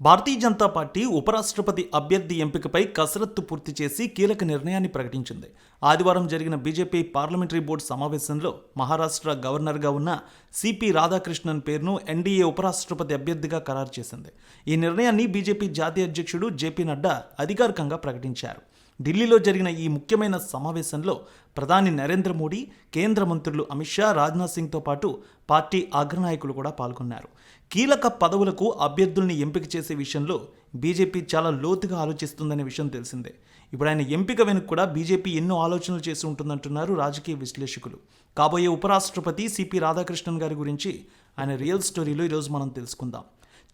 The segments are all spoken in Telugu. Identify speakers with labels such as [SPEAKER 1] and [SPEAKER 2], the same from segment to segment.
[SPEAKER 1] భారతీయ జనతా పార్టీ ఉపరాష్ట్రపతి అభ్యర్థి ఎంపికపై కసరత్తు పూర్తి చేసి కీలక నిర్ణయాన్ని ప్రకటించింది. ఆదివారం జరిగిన బీజేపీ పార్లమెంటరీ బోర్డు సమావేశంలో మహారాష్ట్ర గవర్నర్గా ఉన్న సిపి రాధాకృష్ణన్ పేరును ఎన్డీఏ ఉపరాష్ట్రపతి అభ్యర్థిగా ఖరారు చేసింది. ఈ నిర్ణయాన్ని బీజేపీ జాతీయ అధ్యక్షుడు జేపీ నడ్డా అధికారికంగా ప్రకటించారు. ఢిల్లీలో జరిగిన ఈ ముఖ్యమైన సమావేశంలో ప్రధాని నరేంద్ర మోడీ కేంద్ర మంత్రులు అమిత్ షా రాజ్నాథ్ సింగ్తో పాటు పార్టీ అగ్రనాయకులు కూడా పాల్గొన్నారు. కీలక పదవులకు అభ్యర్థుల్ని ఎంపిక చేసే విషయంలో బీజేపీ చాలా లోతుగా ఆలోచిస్తుందనే విషయం తెలిసిందే. ఇప్పుడు ఆయన ఎంపిక వెనుక కూడా బీజేపీ ఎన్నో ఆలోచనలు చేసి ఉంటుందంటున్నారు రాజకీయ విశ్లేషకులు. కాబోయే ఉపరాష్ట్రపతి సిపి రాధాకృష్ణన్ గారి గురించి ఆయన రియల్ స్టోరీలో ఈరోజు మనం తెలుసుకుందాం.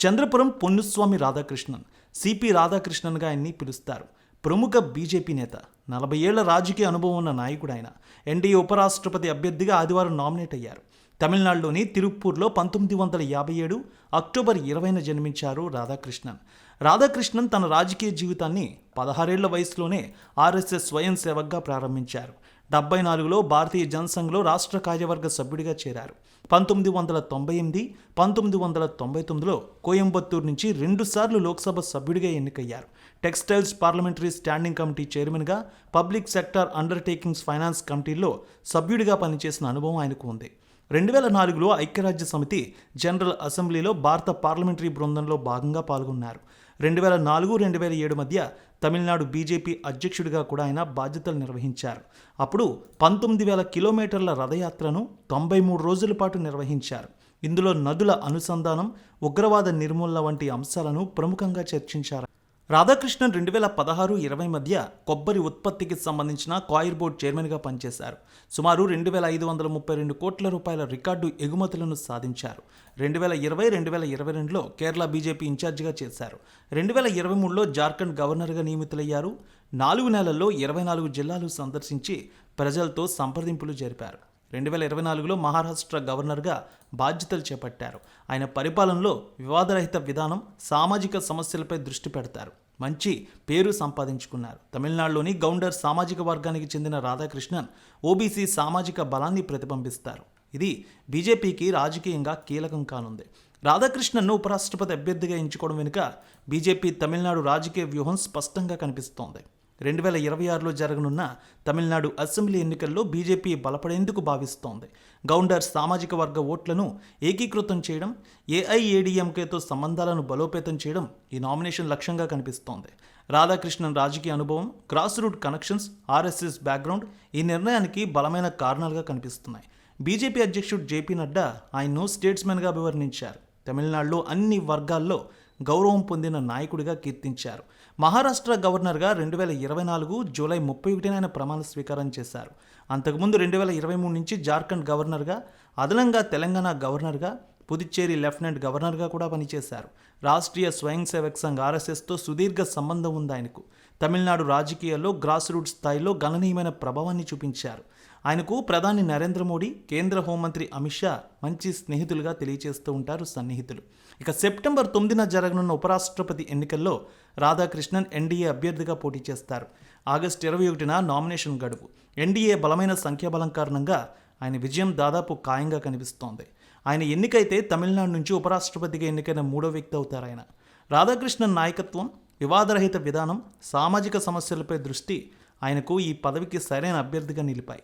[SPEAKER 1] చంద్రపురం పొన్నుస్వామి రాధాకృష్ణన్ సిపి రాధాకృష్ణన్గా ఆయన్ని పిలుస్తారు. ప్రముఖ బీజేపీ నేత నలభై ఏళ్ళ రాజకీయ అనుభవం ఉన్న నాయకుడు ఆయన. ఎన్డీఏ ఉపరాష్ట్రపతి అభ్యర్థిగా ఆదివారం నామినేట్ అయ్యారు. తమిళనాడులోని తిరుప్పూర్లో పంతొమ్మిది వందల యాభై ఏడు అక్టోబర్ ఇరవైన జన్మించారు రాధాకృష్ణన్. రాధాకృష్ణన్ తన రాజకీయ జీవితాన్ని పదహారేళ్ళ వయసులోనే ఆర్ఎస్ఎస్ స్వయం సేవక్గా ప్రారంభించారు. డెబ్బై నాలుగులో భారతీయ జనసంఘ్లో రాష్ట్ర కార్యవర్గ సభ్యుడిగా చేరారు. పంతొమ్మిది వందల తొంభై ఎనిమిది పంతొమ్మిది వందల తొంభై తొమ్మిదిలో కోయంబత్తూరు నుంచి రెండుసార్లు లోక్సభ సభ్యుడిగా ఎన్నికయ్యారు. టెక్స్టైల్స్ పార్లమెంటరీ స్టాండింగ్ కమిటీ చైర్మన్గా పబ్లిక్ సెక్టార్ అండర్టేకింగ్స్ ఫైనాన్స్ కమిటీలో సభ్యుడిగా పనిచేసిన అనుభవం ఆయనకు ఉంది. రెండు వేల నాలుగులో ఐక్యరాజ్య సమితి జనరల్ అసెంబ్లీలో భారత పార్లమెంటరీ బృందంలో భాగంగా పాల్గొన్నారు. రెండు వేల నాలుగు రెండు వేల ఏడు మధ్య తమిళనాడు బీజేపీ అధ్యక్షుడిగా కూడా ఆయన బాధ్యతలు నిర్వహించారు. అప్పుడు పంతొమ్మిది వేల కిలోమీటర్ల రథయాత్రను తొంభై మూడు రోజుల పాటు నిర్వహించారు. ఇందులో నదుల అనుసంధానం ఉగ్రవాద నిర్మూలన వంటి అంశాలను ప్రముఖంగా చర్చించారు. రాధాకృష్ణన్ రెండు వేల పదహారు ఇరవై మధ్య కొబ్బరి ఉత్పత్తికి సంబంధించిన కాయిర్ బోర్డ్ చైర్మన్గా పనిచేశారు. సుమారు రెండు వేల ఐదు వందల ముప్పై రెండు కోట్ల రూపాయల రికార్డు ఎగుమతులను సాధించారు. రెండు వేల ఇరవై రెండు వేల ఇరవై రెండులో కేరళ బీజేపీ ఇన్ఛార్జిగా చేశారు. రెండు వేల ఇరవై మూడులో జార్ఖండ్ గవర్నర్గా నియమితులయ్యారు. నాలుగు నెలల్లో ఇరవై నాలుగు జిల్లాలు సందర్శించి ప్రజలతో సంప్రదింపులు జరిపారు. రెండు వేల ఇరవై నాలుగులో మహారాష్ట్ర గవర్నర్గా బాధ్యతలు చేపట్టారు. ఆయన పరిపాలనలో వివాదరహిత విధానం సామాజిక సమస్యలపై దృష్టి పెడతారు. మంచి పేరు సంపాదించుకున్నారు. తమిళనాడులోని గౌండర్ సామాజిక వర్గానికి చెందిన రాధాకృష్ణన్ ఓబీసీ సామాజిక బలాన్ని ప్రతిబింబిస్తారు. ఇది బీజేపీకి రాజకీయంగా కీలకం కానుంది. రాధాకృష్ణన్ను ఉపరాష్ట్రపతి అభ్యర్థిగా ఎంచుకోవడం వెనుక బీజేపీ తమిళనాడు రాజకీయ వ్యూహం స్పష్టంగా కనిపిస్తోంది. రెండు వేల ఇరవై ఆరులో జరగనున్న తమిళనాడు అసెంబ్లీ ఎన్నికల్లో బీజేపీ బలపడేందుకు భావిస్తోంది. గౌండర్ సామాజిక వర్గ ఓట్లను ఏకీకృతం చేయడం ఏఐఏడిఎంకేతో సంబంధాలను బలోపేతం చేయడం ఈ నామినేషన్ లక్ష్యంగా కనిపిస్తోంది. రాధాకృష్ణన్ రాజకీయ అనుభవం cross root connections RSS background ఈ నిర్ణయానికి బలమైన కారణాలుగా కనిపిస్తున్నాయి. బీజేపీ అధ్యక్షుడు జేపీ నడ్డా ఆయన్ను స్టేట్స్మెన్గా అభివర్ణించారు. తమిళనాడులో అన్ని వర్గాల్లో గౌరవం పొందిన నాయకుడిగా కీర్తించారు. మహారాష్ట్ర గవర్నర్గా రెండు వేల ఇరవై నాలుగు జూలై ముప్పై ఒకటిన ఆయన ప్రమాణ స్వీకారం చేశారు. అంతకుముందు రెండు వేల ఇరవై మూడు నుంచి జార్ఖండ్ గవర్నర్గా అదనంగా తెలంగాణ గవర్నర్గా పుదుచ్చేరి లెఫ్టినెంట్ గవర్నర్గా కూడా పనిచేశారు. రాష్ట్రీయ స్వయం సేవక్ సంఘ్ ఆర్ఎస్ఎస్తో సుదీర్ఘ సంబంధం ఉంది ఆయనకు. తమిళనాడు రాజకీయాల్లో గ్రాస్ రూట్ స్థాయిలో గణనీయమైన ప్రభావాన్ని చూపించారు. ఆయనకు ప్రధాని నరేంద్ర మోడీ కేంద్ర హోంమంత్రి అమిత్ షా మంచి స్నేహితులుగా తెలియజేస్తూ ఉంటారు సన్నిహితులు. ఇక సెప్టెంబర్ తొమ్మిదిన జరగనున్న ఉపరాష్ట్రపతి ఎన్నికల్లో రాధాకృష్ణన్ ఎన్డీఏ అభ్యర్థిగా పోటీ చేస్తారు. ఆగస్టు ఇరవై ఒకటిన నామినేషన్ గడువు. ఎన్డీఏ బలమైన సంఖ్యాబలం కారణంగా ఆయన విజయం దాదాపు ఖాయంగా కనిపిస్తోంది. ఆయన ఎన్నికైతే తమిళనాడు నుంచి ఉపరాష్ట్రపతిగా ఎన్నికైన మూడో వ్యక్తి అవుతారు ఆయన రాధాకృష్ణన్ నాయకత్వం వివాదరహిత విధానం సామాజిక సమస్యలపై దృష్టి ఆయనకు ఈ పదవికి సరైన అభ్యర్థిగా నిలిపాయి.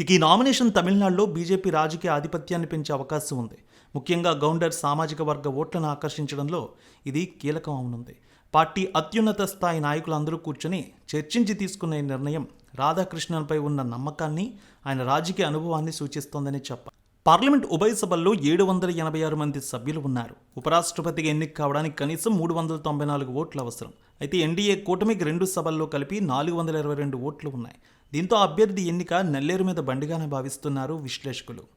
[SPEAKER 1] ఇక ఈ నామినేషన్ తమిళనాడులో బీజేపీ రాజకీయ ఆధిపత్యాన్ని పెంచే అవకాశం ఉంది. ముఖ్యంగా గౌండర్ సామాజిక వర్గ ఓట్లను ఆకర్షించడంలో ఇది కీలకం అవనుంది. పార్టీ అత్యున్నత స్థాయి నాయకులందరూ కూర్చొని చర్చించి తీసుకున్న ఈ నిర్ణయం రాధాకృష్ణన్పై ఉన్న నమ్మకాన్ని ఆయన రాజకీయ అనుభవాన్ని సూచిస్తోందని చెప్పాలి. పార్లమెంట్ ఉభయ సభల్లో ఏడు వందల ఎనభై ఆరు మంది సభ్యులు ఉన్నారు. ఉపరాష్ట్రపతిగా ఎన్నిక కావడానికి కనీసం మూడు వందల తొంభై నాలుగు ఓట్లు అవసరం. అయితే ఎన్డీఏ కూటమికి రెండు సభల్లో కలిపి నాలుగు వందల ఇరవై రెండు ఓట్లు ఉన్నాయి. దీంతో అభ్యర్థి ఎన్నిక నల్లేరు మీద బండిగానే భావిస్తున్నారు విశ్లేషకులు.